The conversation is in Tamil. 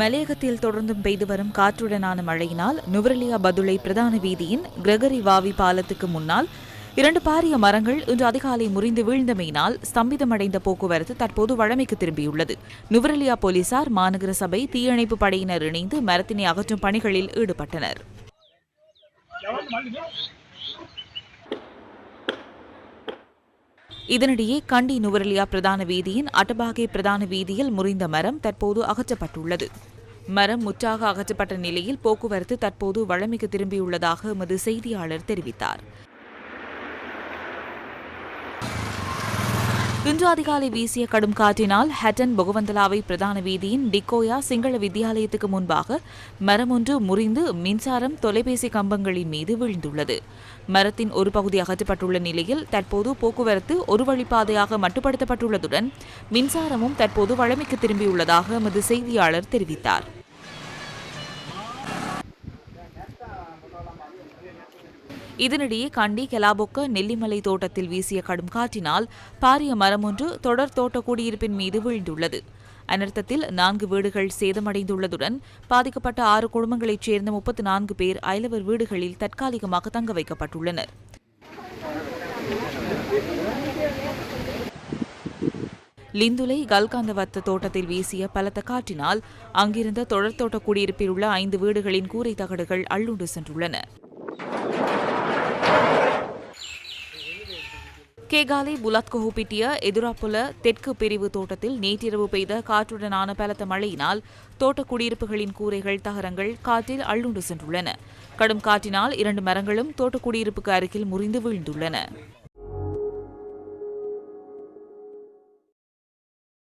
மலையகத்தில் தொடர்ந்தும் பெய்து வரும் காற்றுடனான மழையினால் நுவரெலியா பதுளை பிரதான வீதியின் கிரகரி வாவி பாலத்துக்கு முன்னால் இரண்டு பாரிய மரங்கள் இன்று அதிகாலை முறிந்து வீழ்ந்தமையினால் ஸ்தம்பிதமடைந்த போக்குவரத்து தற்போது வழமைக்கு திரும்பியுள்ளது. நுவரெலியா போலீசார் மாநகர சபை தீயணைப்பு படையினர் இணைந்து மரத்தினை அகற்றும் பணிகளில் ஈடுபட்டனர். இதனிடையே கண்டி நுவரெலியா பிரதான வீதியின் அட்டபாகே பிரதான வீதியில் முறிந்த மரம் தற்போது அகற்றப்பட்டுள்ளது. மரம் முற்றாக அகற்றப்பட்ட நிலையில் போக்குவரத்து தற்போது வழமைக்கு திரும்பியுள்ளதாக எமது செய்தியாளர் தெரிவித்தார். இன்று அதிகாலை வீசிய கடும் காற்றினால் ஹட்டன் பொகவந்தலாவை பிரதான வீதியின் டிக்கோயா சிங்கள வித்தியாலயத்துக்கு முன்பாக மரம் ஒன்று முறிந்து மின்சாரம் தொலைபேசி கம்பங்களின் மீது விழுந்துள்ளது. மரத்தின் ஒரு பகுதி அகற்றப்பட்டுள்ள நிலையில் தற்போது போக்குவரத்து ஒரு வழிப்பாதையாக மட்டுப்படுத்தப்பட்டுள்ளதுடன் மின்சாரமும் தற்போது வழமைக்கு திரும்பியுள்ளதாக எமது செய்தியாளர் தெரிவித்தார். இதனிடையே கண்டி கெலாபொக்க நெல்லிமலை தோட்டத்தில் வீசிய கடும் காற்றினால் பாரிய மரம் ஒன்று தொடர் தோட்ட குடியிருப்பின் மீது வீழ்ந்துள்ளது. அனர்த்தத்தில் நான்கு வீடுகள் சேதமடைந்துள்ளதுடன் பாதிக்கப்பட்ட ஆறு குடும்பங்களைச் சேர்ந்த முப்பத்து நான்கு பேர் அயலவர் வீடுகளில் தற்காலிகமாக தங்க வைக்கப்பட்டுள்ளனர். லிந்துலை கல்காந்தவத்த தோட்டத்தில் வீசிய பலத்த காற்றினால் அங்கிருந்த தொடர் தோட்ட குடியிருப்பில் உள்ள ஐந்து வீடுகளின் கூரை தகடுகள் அள்ளுண்டு சென்றுள்ளன. கேகாலை புலத்கொஹுபிட்டிய எதிராப்புல தெற்கு பிரிவு தோட்டத்தில் நேற்றிரவு பெய்த காற்றுடனான பலத்த மழையினால் தோட்ட குடியிருப்புகளின் கூரைகள் தகரங்கள் காற்றில் அள்ளுண்டு சென்றுள்ளன. கடும் காற்றினால் இரண்டு மரங்களும் தோட்ட குடியிருப்புக்கு அருகில் முறிந்து வீழ்ந்துள்ளன.